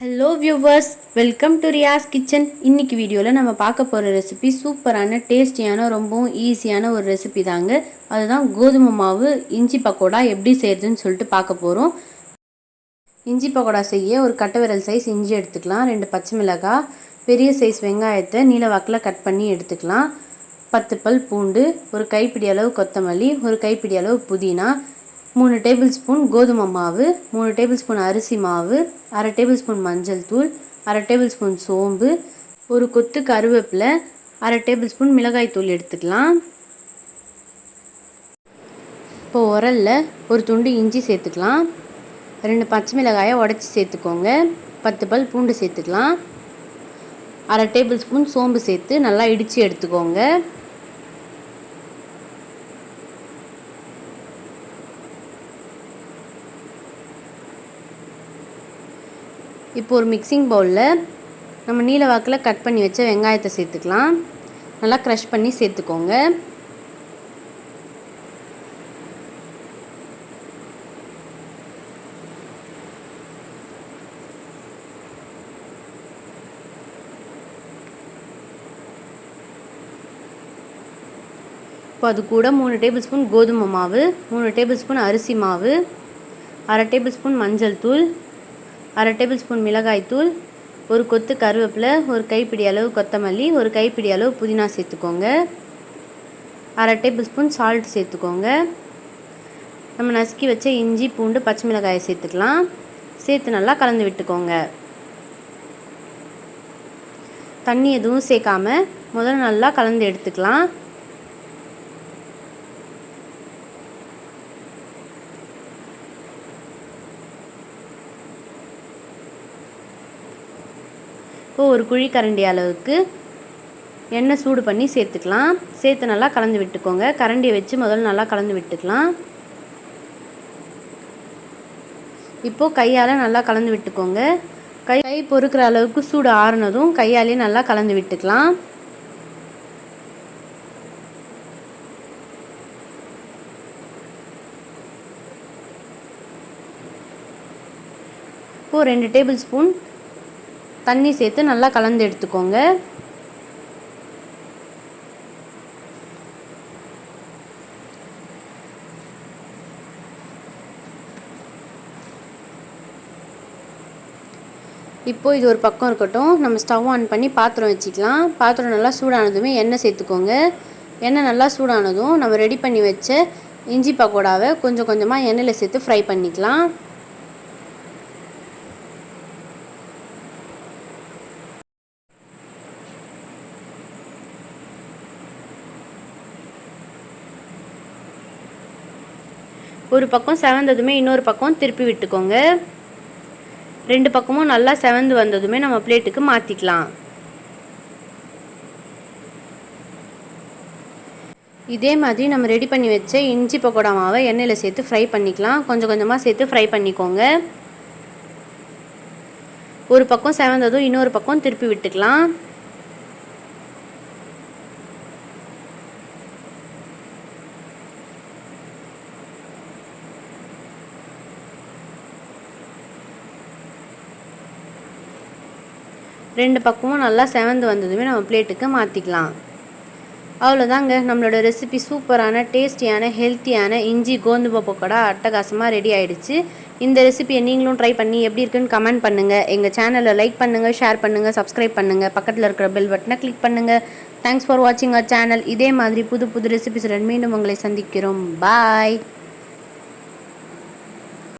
Hello viewers welcome to Riyas kitchen இன்னைக்கு வீடியோவில் நம்ம பார்க்க போகிற ரெசிபி சூப்பரான டேஸ்டியான ரொம்பவும் ஈஸியான ஒரு ரெசிபி தாங்க. அதுதான் கோதுமை மாவு இஞ்சி பக்கோடா எப்படி செய்கிறதுன்னு சொல்லிட்டு பார்க்க போகிறோம் இஞ்சி பக்கோடா செய்ய ஒரு கட்டை விரல் சைஸ் இஞ்சி எடுத்துக்கலாம். ரெண்டு பச்சை மிளகாய் பெரிய சைஸ் வெங்காயத்தை நீளவாக்கில் கட் பண்ணி எடுத்துக்கலாம். பத்து பல் பூண்டு ஒரு கைப்பிடி அளவு கொத்தமல்லி ஒரு கைப்பிடி அளவு புதினா மூணு டேபிள் ஸ்பூன் கோதுமை மாவு மூணு டேபிள் ஸ்பூன் அரிசி மாவு அரை டேபிள் ஸ்பூன் மஞ்சள் தூள் அரை டேபிள் ஸ்பூன் சோம்பு ஒரு கொத்து கருவேப்பிலை அரை டேபிள் ஸ்பூன் மிளகாய் தூள் எடுத்துக்கலாம். இப்போ உரலில் ஒரு துண்டு இஞ்சி சேர்த்துக்கலாம். ரெண்டு பச்சை மிளகாயை உடச்சி சேர்த்துக்கோங்க. பத்து பல் பூண்டு சேர்த்துக்கலாம். அரை டேபிள் ஸ்பூன் சோம்பு சேர்த்து நல்லா இடித்து எடுத்துக்கோங்க. இப்போ ஒரு மிக்சிங் பவுலில் நம்ம நீல வாக்கில் கட் பண்ணி வச்ச வெங்காயத்தை சேர்த்துக்கலாம். நல்லா க்ரஷ் பண்ணி சேர்த்துக்கோங்க. இப்போ அது கூட மூணு டேபிள் ஸ்பூன் கோதுமை மாவு மூணு டேபிள் ஸ்பூன் அரிசி மாவு அரை டேபிள் ஸ்பூன் மஞ்சள் தூள் அரை டேபிள் ஸ்பூன் மிளகாய்த்தூள் ஒரு கொத்து கருவேப்பிலை ஒரு கைப்பிடி அளவு கொத்தமல்லி ஒரு கைப்பிடி அளவு புதினா சேர்த்துக்கோங்க. அரை டேபிள் ஸ்பூன் சால்ட் சேர்த்துக்கோங்க. நம்ம நசுக்கி வச்ச இஞ்சி பூண்டு பச்சை மிளகாயை சேர்த்துக்கலாம். சேர்த்து நல்லா கலந்து விட்டுக்கோங்க. தண்ணி எதுவும் சேர்க்காம முதல்ல நல்லா கலந்து எடுத்துக்கலாம். இப்போ ஒரு குழி கரண்டி அளவுக்கு எண்ணெய் சூடு பண்ணி சேர்த்துக்கலாம். சேர்த்து நல்லா கலந்து விட்டுக்கோங்க. கரண்டியை வச்சு முதல்ல நல்லா கலந்து விட்டுக்கலாம். இப்போது கையால் நல்லா கலந்து விட்டுக்கோங்க. கை கை பொறுக்கிற அளவுக்கு சூடு ஆறுனதும் கையாலேயே நல்லா கலந்து விட்டுக்கலாம். இப்போது ரெண்டு டேபிள் ஸ்பூன் தண்ணி சேர்த்து நல்லா கலந்து எடுத்துக்கோங்க. இப்போது இது ஒரு பக்கம் இருக்கட்டும். நம்ம ஸ்டவ் ஆன் பண்ணி பாத்திரம் வச்சுக்கலாம். பாத்திரம் நல்லா சூடானதுமே எண்ணெய் சேர்த்துக்கோங்க. எண்ணெய் நல்லா சூடானதும் நம்ம ரெடி பண்ணி வச்ச இஞ்சி பக்கோடாவை கொஞ்சம் கொஞ்சமாக எண்ணெயில் சேர்த்து ஃப்ரை பண்ணிக்கலாம். ஒரு பக்கம் செவந்ததுமே இன்னொரு பக்கம் திருப்பி விட்டுக்கோங்க. ரெண்டு பக்கமும் நல்லா செவந்து வந்ததுமே நம்ம பிளேட்டுக்கு மாற்றிக்கலாம் இதே மாதிரி நம்ம ரெடி பண்ணி வச்ச இஞ்சி பக்கோடா மாவை எண்ணெயில் சேர்த்து ஃப்ரை பண்ணிக்கலாம். கொஞ்சம் கொஞ்சமாக சேர்த்து ஃப்ரை பண்ணிக்கோங்க. ஒரு பக்கம் செவந்ததும் இன்னொரு பக்கம் திருப்பி விட்டுக்கலாம். ரெண்டு பக்கமும் நல்லா செவந்து வந்ததுமே நம்ம பிளேட்டுக்கு மாற்றிக்கலாம் அவ்வளோதாங்க நம்மளோட ரெசிபி சூப்பரான டேஸ்டியான ஹெல்த்தியான இஞ்சி கோந்து பக்கோடா அட்டகாசமாக ரெடி ஆகிடுச்சு இந்த ரெசிபியை நீங்களும் ட்ரை பண்ணி எப்படி இருக்குன்னு கமெண்ட் பண்ணுங்கள் எங்கள் சேனலை லைக் பண்ணுங்கள் ஷேர் பண்ணுங்கள் சப்ஸ்கிரைப் பண்ணுங்கள் பக்கத்தில் இருக்கிற பெல் பட்டனை கிளிக் பண்ணுங்கள் தேங்க்ஸ் ஃபார் வாட்சிங் அவர் சேனல் இதே மாதிரி புது புது ரெசிபிஸுடன் மீண்டும் உங்களை சந்திக்கிறோம். பாய்